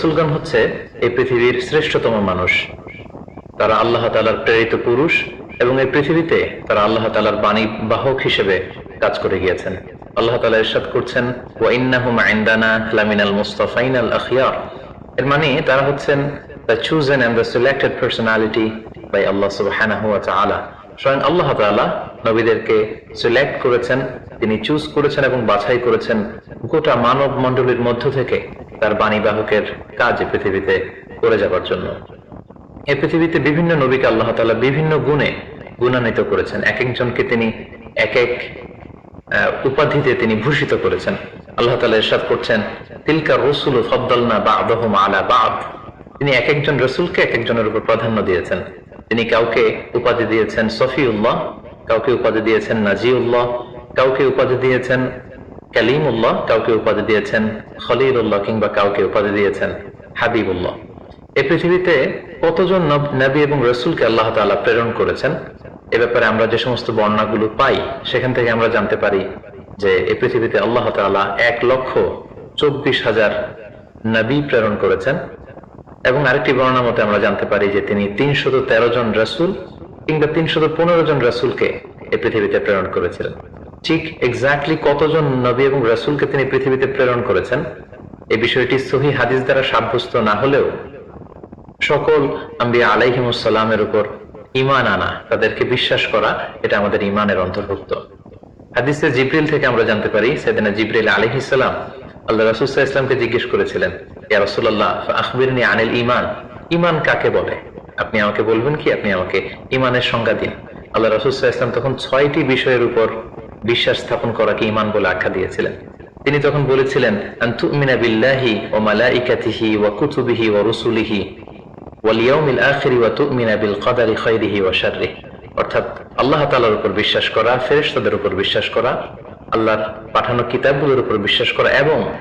রসুলগণ হচ্ছে এই পৃথিবীর শ্রেষ্ঠতম মানুষ। তারা আল্লাহ তালার প্রেরিত পুরুষ এবং এই পৃথিবীতে তারা আল্লাহ তালার বাণী বাহক হিসেবে কাজ করে গিয়েছেন। আল্লাহ তালা ইরশাদ করছেন ওয়াইন্নাহুম আইন্দানা লামিনাল মুস্তাফাইন আল আখিয়ার এর মানে তারা হচ্ছেন the chosen and the selected personality by Allah স্বয়ং আল্লাহ নবীদেরকে সিলেক্ট করেছেন, তিনি চুজ করেছেন এবং বাছাই করেছেন গোটা মানব মণ্ডলীর মধ্য থেকে। তার বাণী বাহকের কাজ পৃথিবীতে করে যাবার জন্য। এই পৃথিবীতে বিভিন্ন নবীকে আল্লাহ তাআলা বিভিন্ন গুণে গুণান্বিত করেছেন। এক একজনকে তিনি এক এক উপাধিতে তিনি ভূষিত করেছেন। আল্লাহ তাআলা ইরশাদ করছেন, তিলকা রসুল ফদ্দালনা বা'দাহুম আলা বা'দ। তিনি এক একজন রসুলকে এক একজনের উপর প্রাধান্য দিয়েছেন। তিনি কাউকে উপাধি দিয়েছেন সফিউল্লাহ, কাউকে উপাধি দিয়েছেন নাজিউল্লাহ, কাউকে উপাধি দিয়েছেন কালিমুল্লাহ কাউকে উপাধি দিয়েছেন, খলিলুল্লাহ কিংবা কাউকে উপাধি দিয়েছেন, হাবিবুল্লাহ। এই পৃথিবীতে কতজন নবী এবং রসুলকে আল্লাহ তাআলা প্রেরণ করেছেন? এ ব্যাপারে আমরা যে সমস্ত বর্ণাগুলো পাই, সেখান থেকে আমরা জানতে পারি যে এই পৃথিবীতে আল্লাহ তাআলা এক লক্ষ চব্বিশ হাজার নবী প্রেরণ করেছেন এবং আরেকটি বর্ণনা মতে আমরা জানতে পারি যে তিনি তিনশত জন রসুল কিংবা তিনশত পনেরো জন রসুলকে এ পৃথিবীতে প্রেরণ করেছিলেন। ঠিক এক্স্যাক্টলি কতজন নবী এবং রসুলকে তিনি পৃথিবীতে প্রেরণ করেছেন? এই বিষয়টি সহি হাদিস দ্বারা সাব্যস্ত না হলেও সকল আম্বিয়া আলাইহিমুসাল্লামের উপর ইমান আনা, তাদেরকে বিশ্বাস করা, এটা আমাদের ইমানের অন্তর্ভুক্ত। হাদিসে জিব্রিল থেকে আমরা জানতে পারি, সেদিনা জিব্রিল আলহিসাল্লাম আল্লাহ রাসুল্লাহ ইসলামকে জিজ্ঞেস করেছিলেন, ইয়া রাসূলুল্লাহ আখবিরনি আনিল ইমান ইমান কাকে বলে? আপনি আমাকে বলবেন কি? আপনি আমাকে ইমানের সংজ্ঞা দিন। আল্লাহ রাসুল্লাহ ইসলাম তখন ছয়টি বিষয়ের উপর বিশ্বাস স্থাপন করাকে ইমান বলে আখ্যা দিয়েছিলেন। তিনি তখন বলেছিলেন অর্থাৎ আল্লাহ উপর বিশ্বাস করা, ফেরেশতাদের উপর বিশ্বাস করা, আল্লাহর পাঠানো কিতাবগুলোর উপর বিশ্বাস করা এবং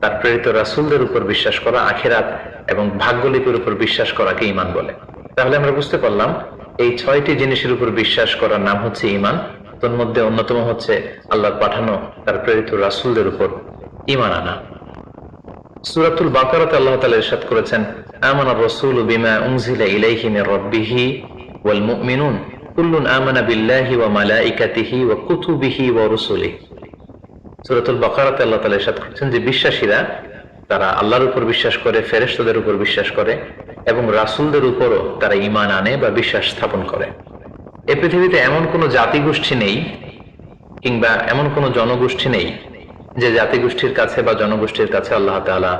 তার প্রেরিত রাসূলদের উপর বিশ্বাস করা, আখিরাত এবং ভাগ্যলিপির উপর বিশ্বাস করাকে ঈমান বলে। তাহলে আমরা বুঝতে পারলাম, এই ছয়টি জিনিসের উপর বিশ্বাস করার নাম হচ্ছে ঈমান। তোর মধ্যে অন্যতম হচ্ছে আল্লাহর পাঠানো তার প্রেরিত রাসূলদের উপর ঈমান আনা। সূরাতুল বাকারাতে আল্লাহ তাআলা ইরশাদ করেছেন, আমানা রাসূলু বিমা উনজিলা ইলাইহি মির রাব্বিহি ওয়াল মুমিনুন, কুল্লুন আমানা বিল্লাহি ওয়া মালাইকাতিহি ওয়া কুতুবিহি ওয়া সূরাতুল বাকারাতে আল্লাহ তাআলা ইরশাদ করেছেন যে বিশ্বাসীরা, তারা আল্লাহর উপর বিশ্বাস করে, ফেরেশতাদের উপর বিশ্বাস করে এবং রাসূলদের উপরও তারা ঈমান আনে বা বিশ্বাস স্থাপন করে। এই পৃথিবীতে এমন কোনো জাতিগোষ্ঠী নেই কিংবা এমন কোনো জনগোষ্ঠী নেই যে জাতিগোষ্ঠীর কাছে বা জনগোষ্ঠীর কাছে আল্লাহ তাআলা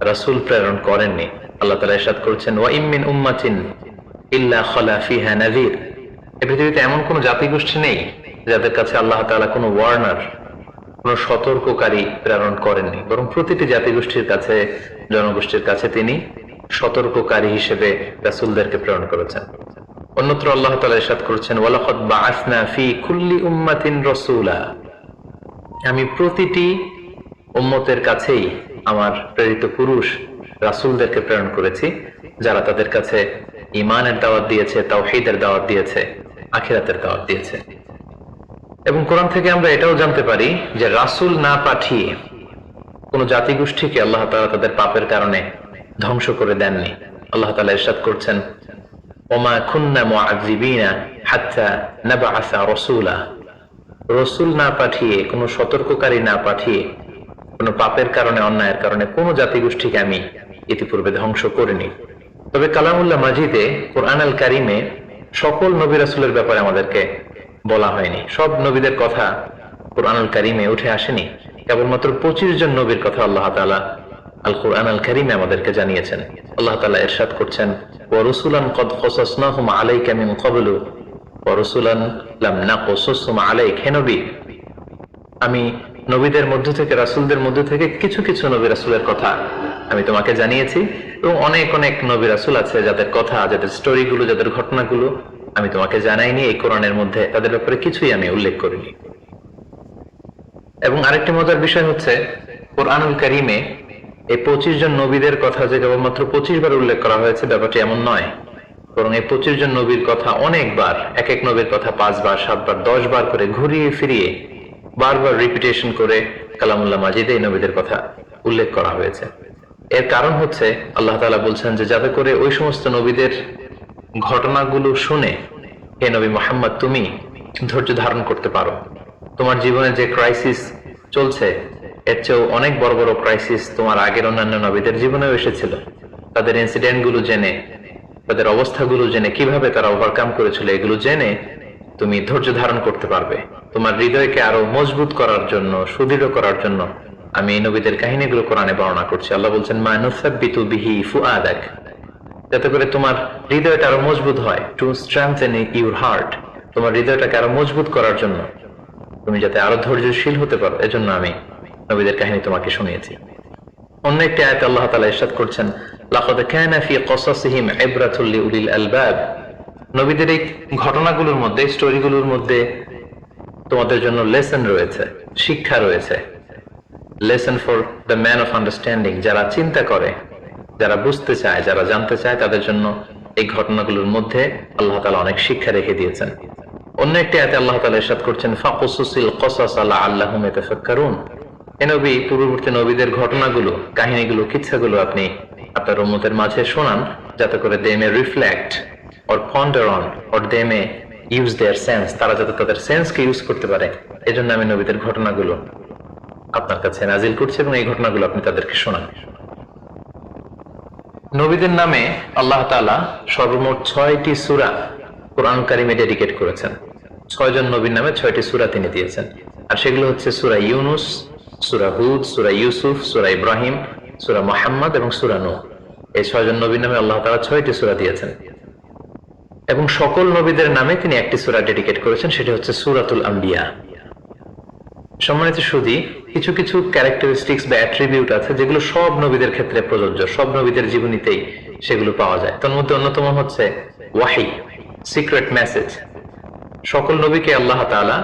রাসূল প্রেরণ করেননি। আল্লাহ তাআলা ইরশাদ করেছেন, ওয়া ইম মিন উম্মাতিন ইল্লা খালা ফিহা নাযীর। এই পৃথিবীতে এমন কোনো জাতিগোষ্ঠী নেই যাদের কাছে আল্লাহ তাআলা কোনো ওয়ার্নার, কোনো সতর্ককারী প্রেরণ করেননি। বরং প্রতিটি জাতিগোষ্ঠীর কাছে, জনগোষ্ঠীর কাছে তিনি সতর্ককারী হিসেবে রাসুলদেরকে প্রেরণ করেছেন। অন্যত্র আল্লাহ তাআলা ইরশাদ করেছেন, ওয়ালাকাদ বাআসনা ফি কুল্লি উম্মাতিন রাসূলা আমি প্রতিটি উম্মতের কাছেই আমার প্রেরিত পুরুষ রাসূলদেরকে প্রেরণ করেছি, যারা তাদের কাছে ইমানের দাওয়াত দিয়েছে, তাওহীদের দাওয়াত দিয়েছে, আখিরাতের দাওয়াত দিয়েছে। এবং কোরআন থেকে আমরা এটাও জানতে পারি যে রাসূল না পাঠিয়ে কোন জাতিগোষ্ঠীকে আল্লাহ তালা তাদের পাপের কারণে ধ্বংস করে দেননি। আল্লাহ তালা ইরশাদ করছেন রাসূলা না পাঠিয়ে, কোনো সতর্ককারী না পাঠিয়ে, কোনো পাপের কারণে, অন্যায়ের কারণে কোনো জাতিগোষ্ঠীকে আমি ইতিপূর্বে ধ্বংস করিনি। তবে কালামুল্লাহ মাজিদে কোরআন আল কারিমে সকল নবী রাসুলের ব্যাপারে আমাদেরকে বলা হয়নি। সব নবীদের কথা কোরআন আল কারিমে উঠে আসেনি। কেবলমাত্র পঁচিশ জন নবীর কথা আল্লাহ তাআলা আল কোরআন আল কারিমে আমাদেরকে জানিয়েছেন। আল্লাহ তাআলা ইরশাদ করছেন কদ লাম আমি নবীদের মধ্য থেকে, রাসূলদের মধ্য থেকে কিছু কিছু নবী রাসূলের কথা আমি তোমাকে জানিয়েছি এবং অনেক অনেক নবী রাসূল আছে যাদের কথা, যাদের স্টোরিগুলো, যাদের ঘটনাগুলো আমি তোমাকে জানাইনি, এই কোরআনের মধ্যে তাদের ব্যাপারে কিছুই আমি উল্লেখ করিনি। এবং আরেকটি মজার বিষয় হচ্ছে, কোরআনুল কারিমে এই পঁচিশ জন নবীদের কথা যে কেবলমাত্র পঁচিশ বার উল্লেখ করা হয়েছে, ব্যাপারটি এমন নয়। বরং এই পঁচিশ জন নবীর কথা অনেকবার, এক এক নবীর কথা পাঁচবার, সাতবার দশ বার করে ঘুরিয়ে ফিরিয়ে, বারবার রিপিটেশন করে কালামুল্লাহ মাজিদে এই নবীদের কথা উল্লেখ করা হয়েছে। এর কারণ হচ্ছে, আল্লাহ তালা বলছেন যে যাতে করে ওই সমস্ত নবীদের ঘটনাগুলো শুনে, হে নবী মোহাম্মদ, তুমি ধৈর্য ধারণ করতে পারো। তোমার জীবনে যে ক্রাইসিস চলছে এর চেয়েও অনেক বড় বড় ক্রাইসিস তোমার আগের অন্যান্য নবীদের জীবনেও এসেছিল। তাদের ইনসিডেন্টগুলো জেনে, তাদের অবস্থাগুলো জেনে, কীভাবে তারা ওভারকাম করেছিল, এগুলো জেনে তুমি ধৈর্য ধারণ করতে পারবে। তোমার হৃদয়কে আরও মজবুত করার জন্য, সুদৃঢ় করার জন্য আমি এই নবীদের কাহিনীগুলো কোরআনে বর্ণনা করছি। আল্লাহ বলছেন, মা নুসাব্বিতু বিহি ফুআদাক। যাতে করে তোমার হৃদয়টা আরও মজবুত হয় টু স্ট্রেংথেন ইউর হার্ট তোমার হৃদয়টাকে আরও মজবুত করার জন্য তুমি যাতে আরও ধৈর্যশীল হতে পারো। এজন্য আমি নবীদের কাহিনী তোমাকে শুনিয়েছি। অন্য একটি আয়াত আল্লাহ তাআলা ইরশাদ করছেন ফি আলবাব। নবীদের এই ঘটনাগুলোর মধ্যে, স্টোরিগুলোর মধ্যে তোমাদের জন্য লেসন রয়েছে, শিক্ষা রয়েছে। Lesson for the man of understanding, যারা চিন্তা করে, যারা বুঝতে চায়, যারা জানতে চায়, তাদের জন্য এই ঘটনাগুলোর মধ্যে আল্লাহ তালা অনেক শিক্ষা রেখে দিয়েছেন। অন্য একটি আয়াতে আল্লাহ তাআলা ইরশাদ করছেন, ফাকুসুসিল কসাস আলা আল্লাহুম ইয়াতাফাক্কারুন। এ নবী, পূর্ববর্তী নবীদের ঘটনাগুলো, কাহিনীগুলো, কিচ্ছাগুলো আপনি আপনার উম্মতের মাঝে শোনান, যাতে করে they may reflect or ponder on or they may use their sense তারা যাতে তাদের সেন্সকে ইউজ করতে পারে। এজন্য আমি নবীদের ঘটনাগুলো আপনার কাছে নাজিল করছি এবং এই ঘটনাগুলো আপনি তাদেরকে শোনান। নবীদের নামে আল্লাহ তাআলা সর্বমোট ছয়টি সুরা কোরআন কারিমে ডেডিকেট করেছেন। ছয়জন নবীর নামে ছয়টি সুরা তিনি দিয়েছেন। আর সেগুলো হচ্ছে সুরা ইউনুস সূরা হুদ, সূরা ইউসুফ, সূরা ইব্রাহিম, সূরা মুহাম্মদ এবং সূরা নূহ। এই ছয়জন নবীর নামে আল্লাহ তাআলা ছয়টি সূরা দিয়েছেন। এবং সকল নবীদের নামে তিনি একটি সূরা ডেডিকেট করেছেন, সেটি হচ্ছে সূরাতুল আম্বিয়া। সম্মানিত সুদী কিছু কিছু ক্যারেক্টারিস্টিক্স বা অ্যাট্রিবিউট আছে যেগুলো সব নবীদের ক্ষেত্রে প্রযোজ্য, সব নবীদের জীবনীতেই সেগুলো পাওয়া যায়। তার মধ্যে অন্যতম হচ্ছে ওয়াহি, সিক্রেট মেসেজ। সকল নবীকে আল্লাহ তাআলা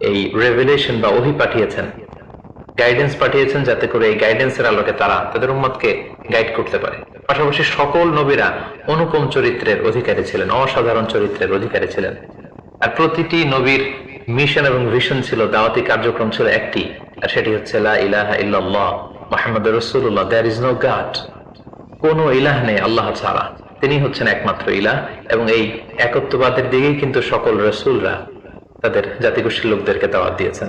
এই রেভেলেশন বা ওহি পাঠিয়েছেন। গাইডেন্স পাঠিয়েছেন যাতে করে এই গাইডেন্সের আলোকে তারা তাদের উম্মতকে গাইড করতে পারে। পাশাপাশি সকল নবীরা অনুপম চরিত্রের অধিকারী ছিলেন, অসাধারণ চরিত্রের অধিকারী ছিলেন। আর প্রতিটি নবীর মিশন এবং ভিশন ছিল, দাওয়াতি কার্যক্রম ছিল একটি, আর সেটি হচ্ছে, লা ইলাহা ইল্লাল্লাহ মুহাম্মদ রাসূলুল্লাহ দেয়ার ইজ নো গড কোন ইলাহ নেই আল্লাহ ছাড়া। তিনি হচ্ছেন একমাত্র ইলাহ এবং এই একত্ববাদের দিকেই কিন্তু সকল রসুলরা তাদের জাতিগোষ্ঠীর লোকদেরকে দাওয়াত দিয়েছেন।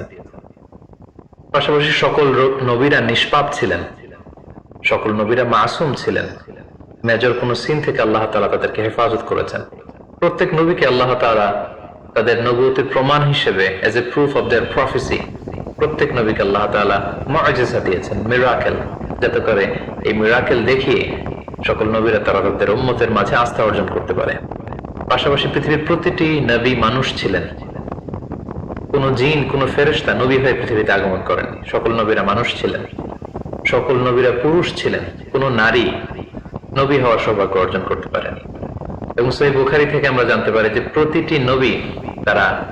পাশাপাশি সকল নবীরা নিষ্পাপ ছিলেন। সকল নবীরা মাসুম ছিলেন। মেজর কোন সিন থেকে আল্লাহ তাআলা তাদেরকে হেফাজত করেছেন। প্রত্যেক নবীকে আল্লাহ তাআলা তাদের নবুয়তের প্রমাণ হিসেবে as a proof of their prophecy প্রত্যেক নবীকে আল্লাহ তাআলা মুআজিজা দিয়েছেন মিরাকেল যাতে করে এই মিরাকেল দেখিয়ে সকল নবীরা তারা তাদের উম্মতের মাঝে আস্থা অর্জন করতে পারে। পাশাপাশি পৃথিবীর প্রতিটি নবী মানুষ ছিলেন। কোন জিন, কোন ফেরেশতা নবী হয়ে পৃথিবীতে আগমন করেননি। সকল নবীরা মানুষ ছিলেন। সকল নবীরা পুরুষ ছিলেন, কোন নারী নবী হওয়ার সৌভাগ্য অর্জন করতে পারেনি। এবং সেই বুখারি থেকে আমরা জানতে পারি যে প্রতিটি নবী তারা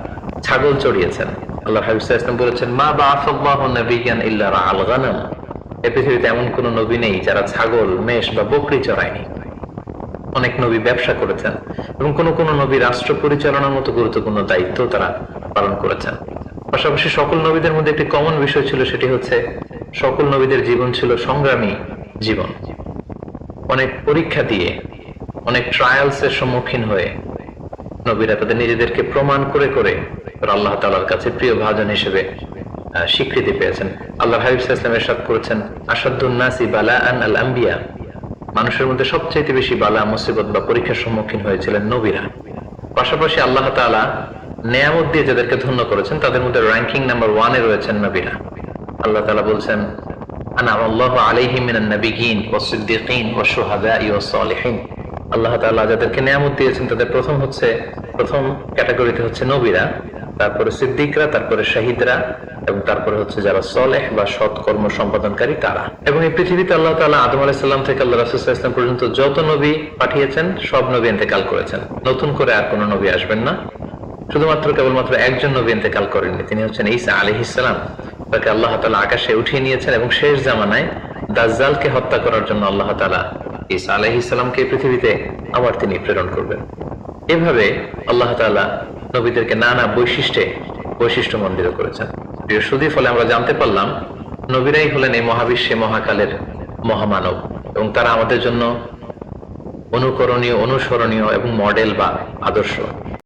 ছাগল চড়িয়েছেন। আল্লাহ ওয়াসাল্লাম বলেছেন, মা বাআসাল্লাহু নাবিয়ান ইল্লা রাআল গানাম। এই পৃথিবীতে এমন কোন নবী নেই যারা ছাগল, মেষ বা বকরি চড়ায়নি। অনেক নবী ব্যবসা করেছেন এবং কোন কোন নবী রাষ্ট্র পরিচালনার মতো গুরুত্বপূর্ণ দায়িত্ব তারা পালন করেছেন। পাশাপাশি সকল নবীদের মধ্যে একটি কমন বিষয় ছিল, সেটি হচ্ছে সকল নবীদের জীবন ছিল সংগ্রামী জীবন। অনেক পরীক্ষা দিয়ে, অনেক ট্রায়ালস এর সম্মুখীন হয়ে নবীরা তাদের নিজেদেরকে প্রমাণ করে করে আল্লাহ তাআলার কাছে প্রিয় ভাজন হিসেবে স্বীকৃতি পেয়েছেন। আল্লাহ হাবিব ইসলাম এরশাদ করেছেন আসাদুন নাসি বালা আন আল আম্বিয়া মানুষের মধ্যে সবচেয়ে বেশি বালা, মুসিবত বা পরীক্ষার সম্মুখীন হয়েছিলেন নবীরা। পাশাপাশি আল্লাহ তাআলা নেয়ামত দিয়ে যাদেরকে ধন্য করেছেন, তাদের মধ্যে র্যাঙ্কিং নাম্বার ওয়ানে রয়েছেন নবীরা। আল্লাহ তাআলা বলছেন আল্লাহ নাবিয়িন ওয়াস সিদ্দিকিন ওয়াস সালিহিন। আল্লাহ তাআলা যাদেরকে দিয়েছেন, তাদের প্রথম হচ্ছে, প্রথম ক্যাটাগরিতে হচ্ছে নবীরা, তারপরে সিদ্দিকরা, তারপরে শহীদরা, এবং তারপরে হচ্ছে যারা সলেহ বা সৎ কর্ম সম্পাদনকারী তারা। এবং এই পৃথিবীতে আল্লাহ তাআলা আদম আলাইহিস সালাম থেকে আল্লাহ রাসূল সাল্লাল্লাহু পর্যন্ত যত নবী পাঠিয়েছেন, সব নবী ইন্তেকাল করেছেন। নতুন করে আর কোনো নবী আসবেন না। শুধুমাত্র কেবলমাত্র একজন নবী ইন্তেকাল করেননি, তিনি হচ্ছেন ঈসা আলাইহিস সালাম তাকে আল্লাহ তাআলা আকাশে উঠিয়ে নিয়েছেন এবং শেষ জামানায় দাজ্জালকে হত্যা করার জন্য আল্লাহ তাআলা ঈসা আলাইহিস সালামকে পৃথিবীতে আবার তিনি প্রেরণ করবেন। এভাবে আল্লাহ তাআলা নবীদেরকে নানা বৈশিষ্ট্যে বৈশিষ্ট্য মন্দির করেছেন। প্রিয় সুদী ফলে আমরা জানতে পারলাম, নবীরাই হলেন এই মহাবিশ্বে মহাকালের মহামানব এবং তারা আমাদের জন্য অনুকরণীয়, অনুসরণীয় এবং মডেল বা আদর্শ।